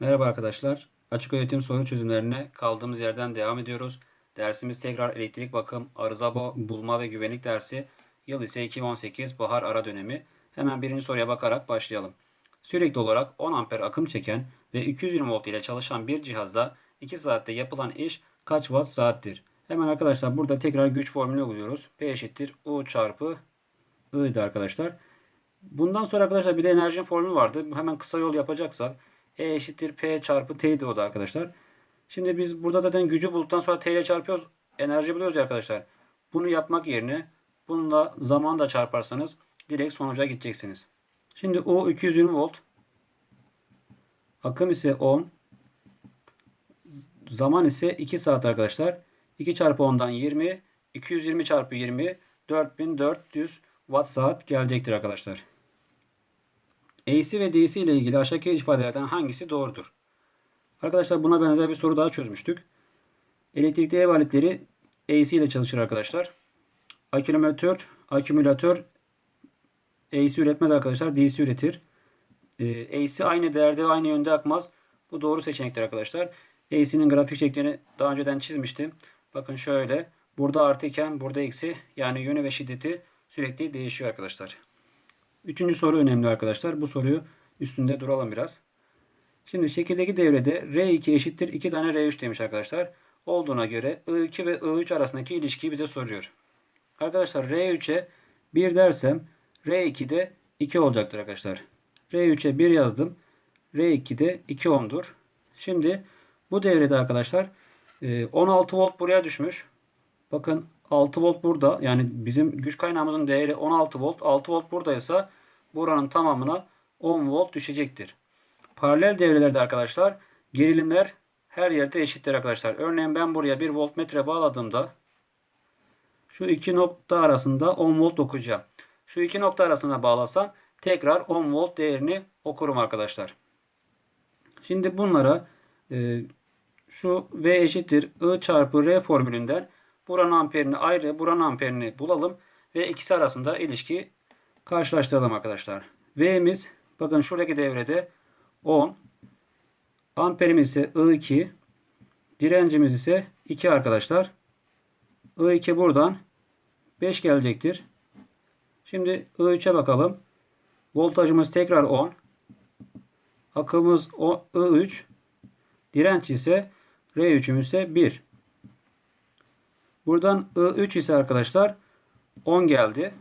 Merhaba arkadaşlar. Açık öğretim soru çözümlerine kaldığımız yerden devam ediyoruz. Dersimiz tekrar elektrik bakım, arıza bu- bulma ve güvenlik dersi. Yıl ise 2018 bahar ara dönemi. Hemen birinci soruya bakarak başlayalım. Sürekli olarak 10 amper akım çeken ve 220 volt ile çalışan bir cihazda 2 saatte yapılan iş kaç watt saattir? Hemen arkadaşlar burada tekrar güç formülü uyguluyoruz. P eşittir U çarpı I'ydı arkadaşlar. Bundan sonra arkadaşlar bir de enerjinin formülü vardı. Hemen kısa yol yapacaksak E eşittir P çarpı T'ydi o da arkadaşlar. Şimdi biz burada zaten gücü bulduktan sonra T ile çarpıyoruz. Enerji buluyoruz ya arkadaşlar. Bunu yapmak yerine bununla zaman da çarparsanız direkt sonuca gideceksiniz. Şimdi O 220 volt. Akım ise 10. Zaman ise 2 saat arkadaşlar. 2 çarpı 10'dan 20. 220 çarpı 20. 4400 watt saat gelecektir arkadaşlar. AC ve DC ile ilgili aşağıdaki ifadelerden hangisi doğrudur? Arkadaşlar buna benzer bir soru daha çözmüştük. Elektrikli ev aletleri AC ile çalışır arkadaşlar. Akümülatör, akümülatör AC üretmez arkadaşlar. DC üretir. Ee, AC aynı değerde ve aynı yönde akmaz. Bu doğru seçenektir arkadaşlar. AC'nin grafik şeklini daha önceden çizmiştim. Bakın şöyle. Burada artı iken burada eksi. Yani yönü ve şiddeti sürekli değişiyor arkadaşlar. Üçüncü soru önemli arkadaşlar. Bu soruyu üstünde duralım biraz. Şimdi şekildeki devrede R2 eşittir 2 tane R3 demiş arkadaşlar. Olduğuna göre I2 ve I3 arasındaki ilişkiyi bize soruyor. Arkadaşlar R3'e 1 dersem R2'de 2 olacaktır arkadaşlar. R3'e 1 yazdım. R2'de 2 ohm'dur. Şimdi bu devrede arkadaşlar e, 16 volt buraya düşmüş. Bakın 6 volt burada. Yani bizim güç kaynağımızın değeri 16 volt. 6 volt buradaysa buranın tamamına 10 volt düşecektir. Paralel devrelerde arkadaşlar gerilimler her yerde eşittir arkadaşlar. Örneğin ben buraya bir voltmetre bağladığımda şu iki nokta arasında 10 volt okuyacağım. Şu iki nokta arasına bağlasam tekrar 10 volt değerini okurum arkadaşlar. Şimdi bunlara e, şu V eşittir I çarpı R formülünden buranın amperini ayrı, buranın amperini bulalım ve ikisi arasında ilişki karşılaştıralım arkadaşlar. V'miz bakın şuradaki devrede 10. Amperimiz ise I2. Direncimiz ise 2 arkadaşlar. I2 buradan 5 gelecektir. Şimdi I3'e bakalım. Voltajımız tekrar 10. Akımız o- I3. Direnç ise R3'ümüz ise 1. Buradan I3 ise arkadaşlar 10 geldi.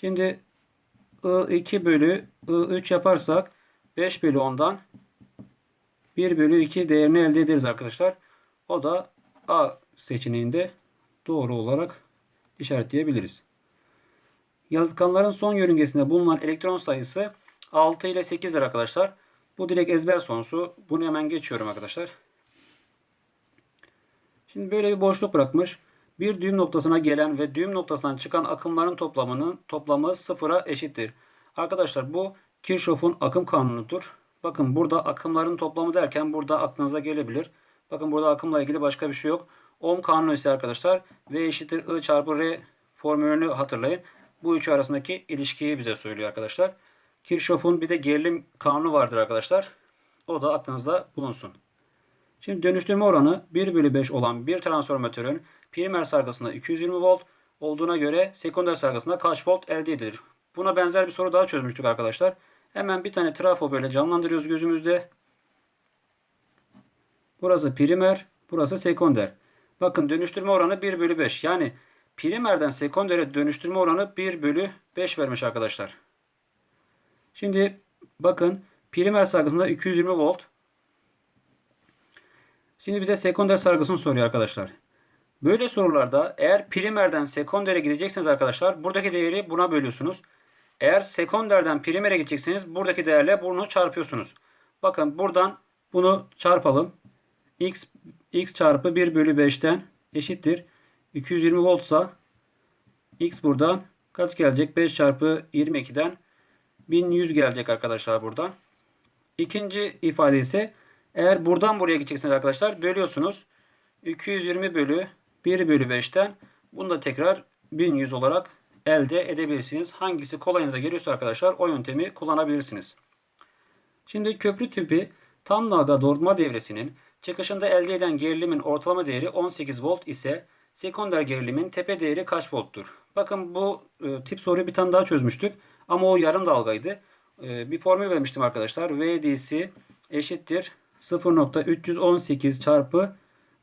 Şimdi I2 bölü I3 yaparsak 5 bölü 10'dan 1 bölü 2 değerini elde ederiz arkadaşlar. O da A seçeneğinde doğru olarak işaretleyebiliriz. Yalıtkanların son yörüngesinde bulunan elektron sayısı 6 ile 8'dir arkadaşlar. Bu direkt ezber sonusu. Bunu hemen geçiyorum arkadaşlar. Şimdi böyle bir boşluk bırakmış. Bir düğüm noktasına gelen ve düğüm noktasından çıkan akımların toplamının toplamı sıfıra eşittir. Arkadaşlar bu Kirchhoff'un akım kanunudur. Bakın burada akımların toplamı derken burada aklınıza gelebilir. Bakın burada akımla ilgili başka bir şey yok. Ohm kanunu ise arkadaşlar V eşittir I çarpı R formülünü hatırlayın. Bu üçü arasındaki ilişkiyi bize söylüyor arkadaşlar. Kirchhoff'un bir de gerilim kanunu vardır arkadaşlar. O da aklınızda bulunsun. Şimdi dönüştürme oranı 1 bölü 5 olan bir transformatörün primer sargısında 220 volt olduğuna göre sekonder sargısında kaç volt elde edilir? Buna benzer bir soru daha çözmüştük arkadaşlar. Hemen bir tane trafo böyle canlandırıyoruz gözümüzde. Burası primer, burası sekonder. Bakın dönüştürme oranı 1 bölü 5. Yani primerden sekondere dönüştürme oranı 1 bölü 5 vermiş arkadaşlar. Şimdi bakın primer sargısında 220 volt. Şimdi bize sekonder sargısını soruyor arkadaşlar. Böyle sorularda eğer primerden sekondere gidecekseniz arkadaşlar buradaki değeri buna bölüyorsunuz. Eğer sekonderden primere gidecekseniz buradaki değerle bunu çarpıyorsunuz. Bakın buradan bunu çarpalım. x x çarpı 1 bölü 5'ten eşittir. 220 voltsa x buradan kaç gelecek? 5 çarpı 22'den 1100 gelecek arkadaşlar buradan. İkinci ifade ise eğer buradan buraya gideceksiniz arkadaşlar bölüyorsunuz. 220 bölü 1 bölü 5'ten bunu da tekrar 1100 olarak elde edebilirsiniz. Hangisi kolayınıza geliyorsa arkadaşlar o yöntemi kullanabilirsiniz. Şimdi köprü tüpü tam dalga doğrultma devresinin çıkışında elde eden gerilimin ortalama değeri 18 volt ise sekonder gerilimin tepe değeri kaç volttur? Bakın bu e, tip soruyu bir tane daha çözmüştük ama o yarım dalgaydı. E, bir formül vermiştim arkadaşlar. VDC eşittir 0.318 çarpı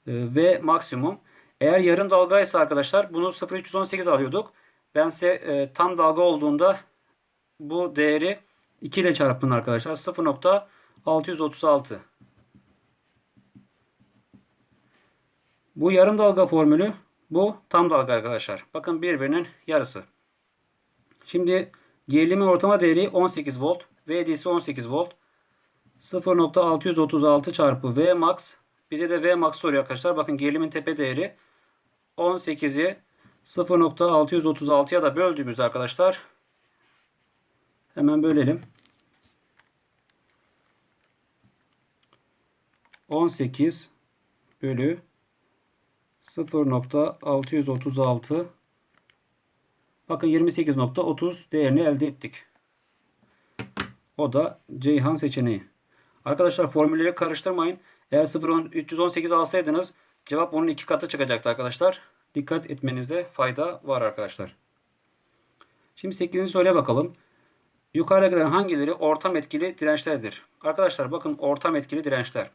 e, V maksimum. Eğer yarım dalgaysa arkadaşlar bunu 0.318 alıyorduk. Ben size e, tam dalga olduğunda bu değeri 2 ile çarpın arkadaşlar. 0.636. Bu yarım dalga formülü bu tam dalga arkadaşlar. Bakın birbirinin yarısı. Şimdi gerilimin ortalama değeri 18 volt. VD'si 18 volt. 0.636 çarpı V max. Bize de V max soruyor arkadaşlar. Bakın gerilimin tepe değeri 18'i 0.636'ya da böldüğümüzde arkadaşlar hemen bölelim. 18 bölü 0.636 bakın 28.30 değerini elde ettik. O da Ceyhan seçeneği. Arkadaşlar formülleri karıştırmayın. Eğer 0.318 alsaydınız cevap onun iki katı çıkacaktı arkadaşlar. Dikkat etmenizde fayda var arkadaşlar. Şimdi 8. soruya bakalım. Yukarıdakilerin hangileri ortam etkili dirençlerdir? Arkadaşlar bakın ortam etkili dirençler.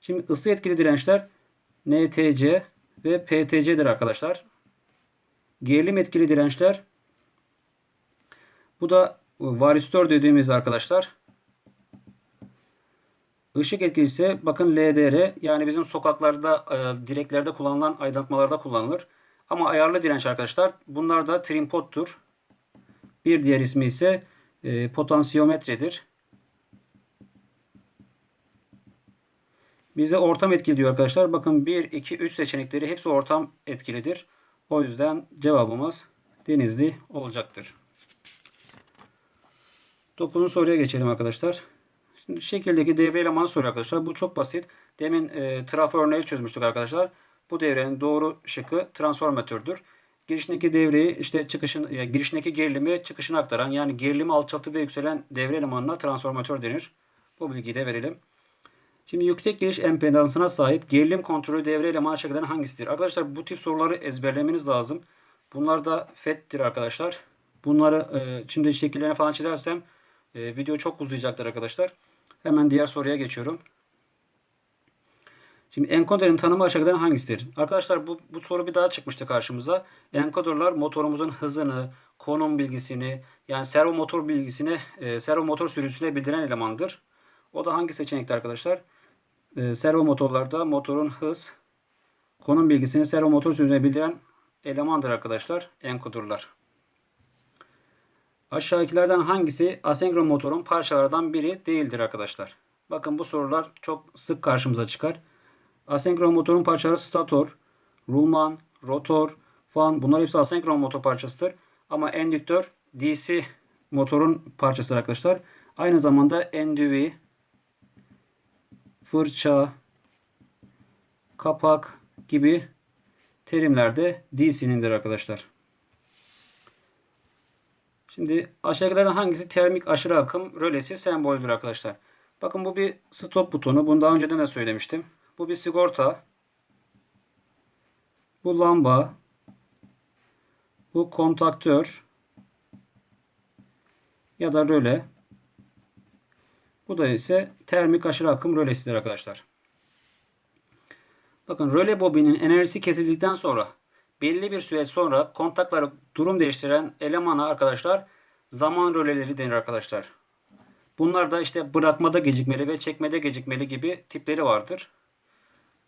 Şimdi ısı etkili dirençler NTC ve PTC'dir arkadaşlar. Gerilim etkili dirençler bu da varistör dediğimiz arkadaşlar. Işık etkili ise bakın LDR yani bizim sokaklarda e, direklerde kullanılan aydınlatmalarda kullanılır. Ama ayarlı direnç arkadaşlar bunlar da trimpottur. Bir diğer ismi ise e, potansiyometredir. Bize ortam etkili diyor arkadaşlar. Bakın 1, 2, 3 seçenekleri hepsi ortam etkilidir. O yüzden cevabımız Denizli olacaktır. 9. soruya geçelim arkadaşlar. Şimdi şekildeki devre elemanı soruyor arkadaşlar. Bu çok basit. Demin e, trafo örneği çözmüştük arkadaşlar. Bu devrenin doğru şıkkı transformatördür. Girişindeki devreyi işte çıkışın ya girişindeki gerilimi çıkışına aktaran yani gerilimi alçaltıp ve yükselen devre elemanına transformatör denir. Bu bilgiyi de verelim. Şimdi yüksek giriş empedansına sahip gerilim kontrolü devre elemanı şekilden hangisidir? Arkadaşlar bu tip soruları ezberlemeniz lazım. Bunlar da FET'tir arkadaşlar. Bunları e, şimdi şekillerini falan çizersem e, video çok uzayacaktır arkadaşlar. Hemen diğer soruya geçiyorum. Şimdi encoder'in tanımı aşağıdakilerden hangisidir? Arkadaşlar bu, bu soru bir daha çıkmıştı karşımıza. Encoder'lar motorumuzun hızını, konum bilgisini, yani servo motor bilgisini, e, servo motor sürüsüne bildiren elemandır. O da hangi seçenekte arkadaşlar? E, servo motorlarda motorun hız, konum bilgisini servo motor sürüsüne bildiren elemandır arkadaşlar. Encoder'lar. Aşağıdakilerden hangisi asenkron motorun parçalardan biri değildir arkadaşlar? Bakın bu sorular çok sık karşımıza çıkar. Asenkron motorun parçaları stator, rulman, rotor, fan bunlar hepsi asenkron motor parçasıdır. Ama endüktör DC motorun parçası arkadaşlar. Aynı zamanda endüvi, fırça, kapak gibi terimlerde DC'nindir arkadaşlar. Şimdi aşağıdakilerden hangisi termik aşırı akım rölesi sembolüdür arkadaşlar. Bakın bu bir stop butonu. Bunu daha önceden de söylemiştim. Bu bir sigorta. Bu lamba. Bu kontaktör. Ya da röle. Bu da ise termik aşırı akım rölesidir arkadaşlar. Bakın röle bobinin enerjisi kesildikten sonra belli bir süre sonra kontakları durum değiştiren elemana arkadaşlar zaman röleleri denir arkadaşlar. Bunlar da işte bırakmada gecikmeli ve çekmede gecikmeli gibi tipleri vardır.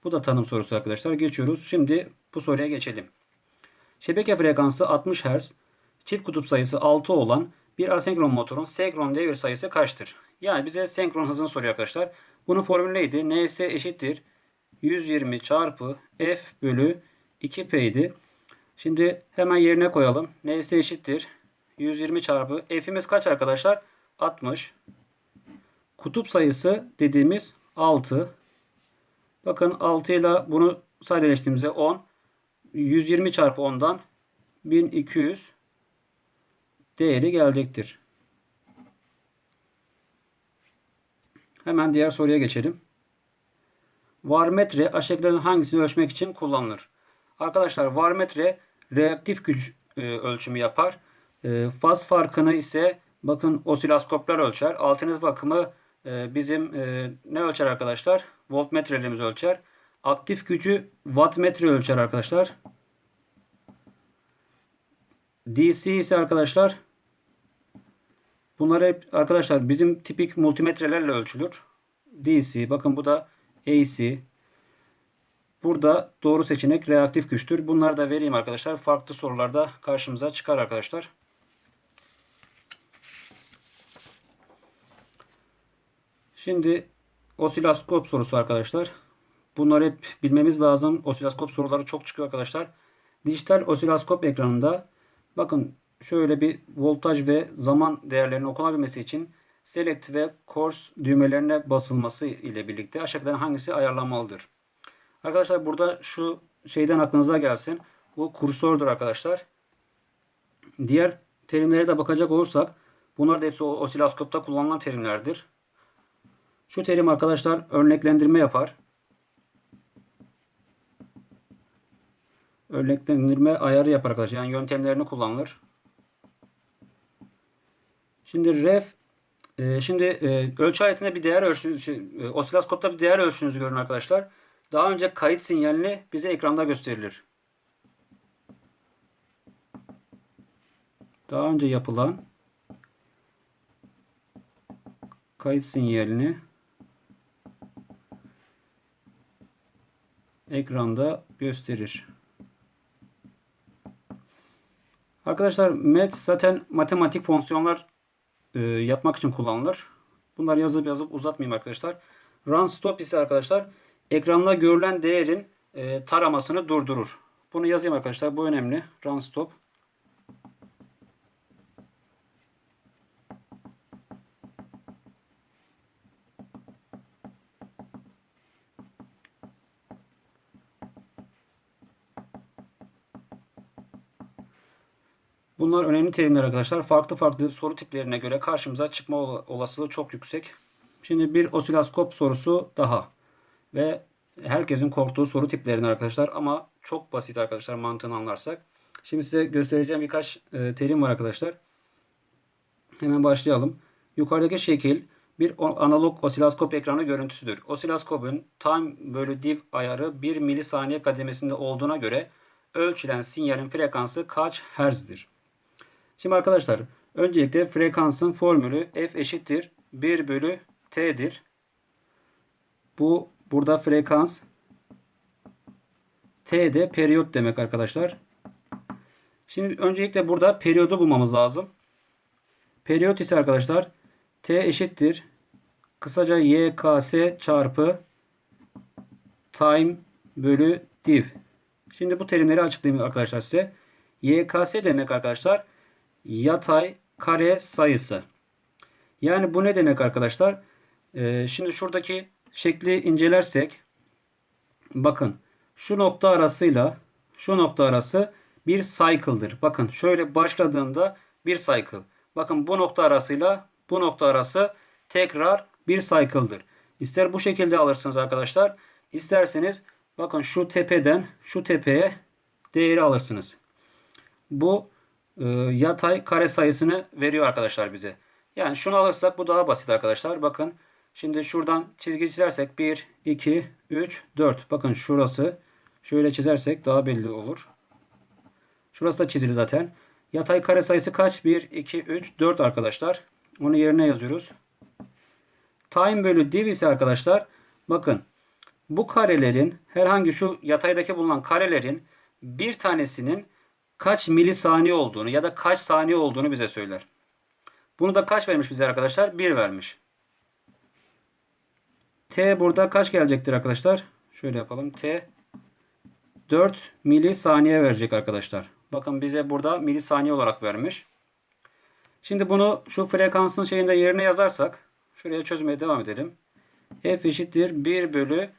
Bu da tanım sorusu arkadaşlar. Geçiyoruz. Şimdi bu soruya geçelim. Şebeke frekansı 60 Hz, çift kutup sayısı 6 olan bir asenkron motorun senkron devir sayısı kaçtır? Yani bize senkron hızını soruyor arkadaşlar. Bunun formülü neydi? Ns eşittir 120 çarpı F bölü 2P idi. Şimdi hemen yerine koyalım. Ns eşittir 120 çarpı F'imiz kaç arkadaşlar? 60. Kutup sayısı dediğimiz 6. Bakın 6 ile bunu sadeleştiğimizde 10. 120 çarpı 10'dan 1200 değeri gelecektir. Hemen diğer soruya geçelim. Varmetre aşağıdakilerin hangisini ölçmek için kullanılır? Arkadaşlar varmetre reaktif güç e, ölçümü yapar. E, faz farkını ise bakın osiloskoplar ölçer. Alternatif akımı e, bizim e, ne ölçer arkadaşlar? Voltmetrelerimiz ölçer. Aktif gücü wattmetre ölçer arkadaşlar. DC ise arkadaşlar bunlar hep arkadaşlar bizim tipik multimetrelerle ölçülür. DC bakın bu da AC. Burada doğru seçenek reaktif güçtür. Bunları da vereyim arkadaşlar. Farklı sorularda karşımıza çıkar arkadaşlar. Şimdi osiloskop sorusu arkadaşlar. Bunları hep bilmemiz lazım. Osiloskop soruları çok çıkıyor arkadaşlar. Dijital osiloskop ekranında bakın şöyle bir voltaj ve zaman değerlerinin okunabilmesi için select ve course düğmelerine basılması ile birlikte aşağıdakilerin hangisi ayarlanmalıdır? Arkadaşlar burada şu şeyden aklınıza gelsin. Bu kursördür arkadaşlar. Diğer terimlere de bakacak olursak bunlar da hepsi osiloskopta kullanılan terimlerdir. Şu terim arkadaşlar örneklendirme yapar. Örneklendirme ayarı yapar arkadaşlar. Yani yöntemlerini kullanılır. Şimdi ref e, şimdi e, ölçü aletinde bir değer ölçtüğünüz şey, e, osiloskopta bir değer ölçtüğünüzü görün arkadaşlar. Daha önce kayıt sinyalini bize ekranda gösterilir. Daha önce yapılan kayıt sinyalini ekranda gösterir. Arkadaşlar met zaten matematik fonksiyonlar e, yapmak için kullanılır. Bunları yazıp yazıp uzatmayayım arkadaşlar. Run stop ise arkadaşlar ekranda görülen değerin e, taramasını durdurur. Bunu yazayım arkadaşlar. Bu önemli. Run stop. Bunlar önemli terimler arkadaşlar. Farklı farklı soru tiplerine göre karşımıza çıkma olasılığı çok yüksek. Şimdi bir osiloskop sorusu daha. Ve herkesin korktuğu soru tiplerini arkadaşlar ama çok basit arkadaşlar mantığını anlarsak. Şimdi size göstereceğim birkaç e, terim var arkadaşlar. Hemen başlayalım. Yukarıdaki şekil bir analog osiloskop ekranı görüntüsüdür. Osiloskopun time bölü div ayarı 1 milisaniye kademesinde olduğuna göre ölçülen sinyalin frekansı kaç hertz'dir? Şimdi arkadaşlar öncelikle frekansın formülü f eşittir 1 bölü t'dir. Bu burada frekans t de periyot demek arkadaşlar. Şimdi öncelikle burada periyodu bulmamız lazım. Periyot ise arkadaşlar t eşittir kısaca yks çarpı time bölü div. Şimdi bu terimleri açıklayayım arkadaşlar size. YKS demek arkadaşlar yatay kare sayısı. Yani bu ne demek arkadaşlar? Ee, şimdi şuradaki şekli incelersek bakın şu nokta arasıyla şu nokta arası bir cycle'dır. Bakın şöyle başladığında bir cycle. Bakın bu nokta arasıyla bu nokta arası tekrar bir cycle'dır. İster bu şekilde alırsınız arkadaşlar. İsterseniz bakın şu tepeden şu tepeye değeri alırsınız. Bu e, yatay kare sayısını veriyor arkadaşlar bize. Yani şunu alırsak bu daha basit arkadaşlar. Bakın şimdi şuradan çizgi çizersek 1, 2, 3, 4. Bakın şurası şöyle çizersek daha belli olur. Şurası da çizili zaten. Yatay kare sayısı kaç? 1, 2, 3, 4 arkadaşlar. Onu yerine yazıyoruz. Time bölü div ise arkadaşlar bakın bu karelerin herhangi şu yataydaki bulunan karelerin bir tanesinin kaç milisaniye olduğunu ya da kaç saniye olduğunu bize söyler. Bunu da kaç vermiş bize arkadaşlar? 1 vermiş. T burada kaç gelecektir arkadaşlar? Şöyle yapalım. T 4 milisaniye verecek arkadaşlar. Bakın bize burada milisaniye olarak vermiş. Şimdi bunu şu frekansın şeyinde yerine yazarsak şuraya çözmeye devam edelim. F eşittir 1 bölü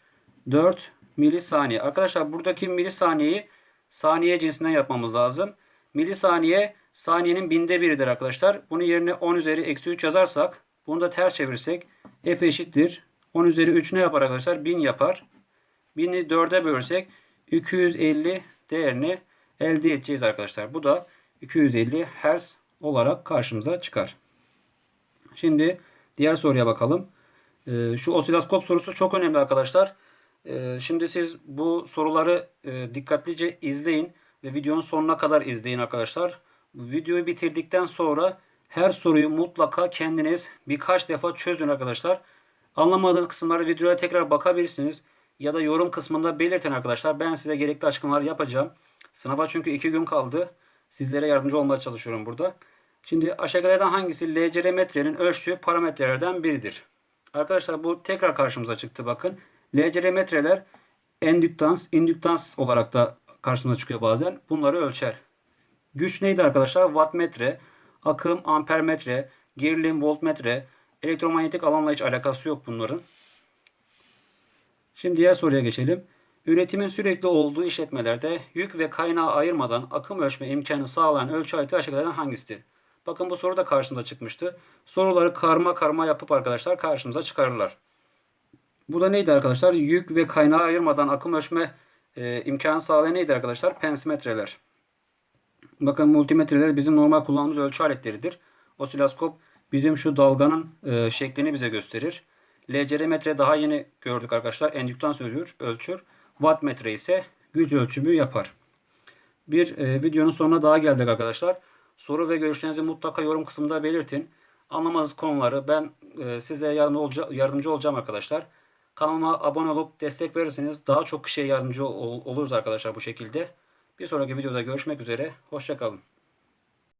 4 milisaniye. Arkadaşlar buradaki milisaniyeyi saniye cinsinden yapmamız lazım. Milisaniye saniyenin binde biridir arkadaşlar. Bunu yerine 10 üzeri eksi 3 yazarsak bunu da ters çevirsek F eşittir. 10 üzeri 3 ne yapar arkadaşlar? 1000 yapar. 1000'i 4'e bölsek 250 değerini elde edeceğiz arkadaşlar. Bu da 250 Hz olarak karşımıza çıkar. Şimdi diğer soruya bakalım. Ee, şu osiloskop sorusu çok önemli arkadaşlar. Ee, şimdi siz bu soruları e, dikkatlice izleyin ve videonun sonuna kadar izleyin arkadaşlar. Videoyu bitirdikten sonra her soruyu mutlaka kendiniz birkaç defa çözün arkadaşlar. Anlamadığınız kısımları videoya tekrar bakabilirsiniz. Ya da yorum kısmında belirtin arkadaşlar. Ben size gerekli açıklamalar yapacağım. Sınava çünkü 2 gün kaldı. Sizlere yardımcı olmaya çalışıyorum burada. Şimdi aşağıdalardan hangisi LCR metrenin ölçtüğü parametrelerden biridir? Arkadaşlar bu tekrar karşımıza çıktı bakın. LCR metreler endüktans, indüktans olarak da karşımıza çıkıyor bazen. Bunları ölçer. Güç neydi arkadaşlar? Wattmetre, akım, ampermetre, gerilim, voltmetre, elektromanyetik alanla hiç alakası yok bunların. Şimdi diğer soruya geçelim. Üretimin sürekli olduğu işletmelerde yük ve kaynağı ayırmadan akım ölçme imkanı sağlayan ölçü aleti aşağıdakilerden hangisidir? Bakın bu soru da karşımıza çıkmıştı. Soruları karma karma yapıp arkadaşlar karşımıza çıkarırlar. Bu da neydi arkadaşlar? Yük ve kaynağı ayırmadan akım ölçme e, imkanı sağlayan neydi arkadaşlar? Pensimetreler. Bakın multimetreler bizim normal kullandığımız ölçü aletleridir. Osiloskop bizim şu dalganın e, şeklini bize gösterir. LCR metre daha yeni gördük arkadaşlar. Endüktans ölçür. ölçür. Watt metre ise güç ölçümü yapar. Bir e, videonun sonuna daha geldik arkadaşlar. Soru ve görüşlerinizi mutlaka yorum kısmında belirtin. Anlamadığınız konuları ben e, size yardımcı, olca, yardımcı olacağım arkadaşlar. Kanalıma abone olup destek verirseniz daha çok kişiye yardımcı ol, oluruz arkadaşlar bu şekilde. Bir sonraki videoda görüşmek üzere. Hoşçakalın.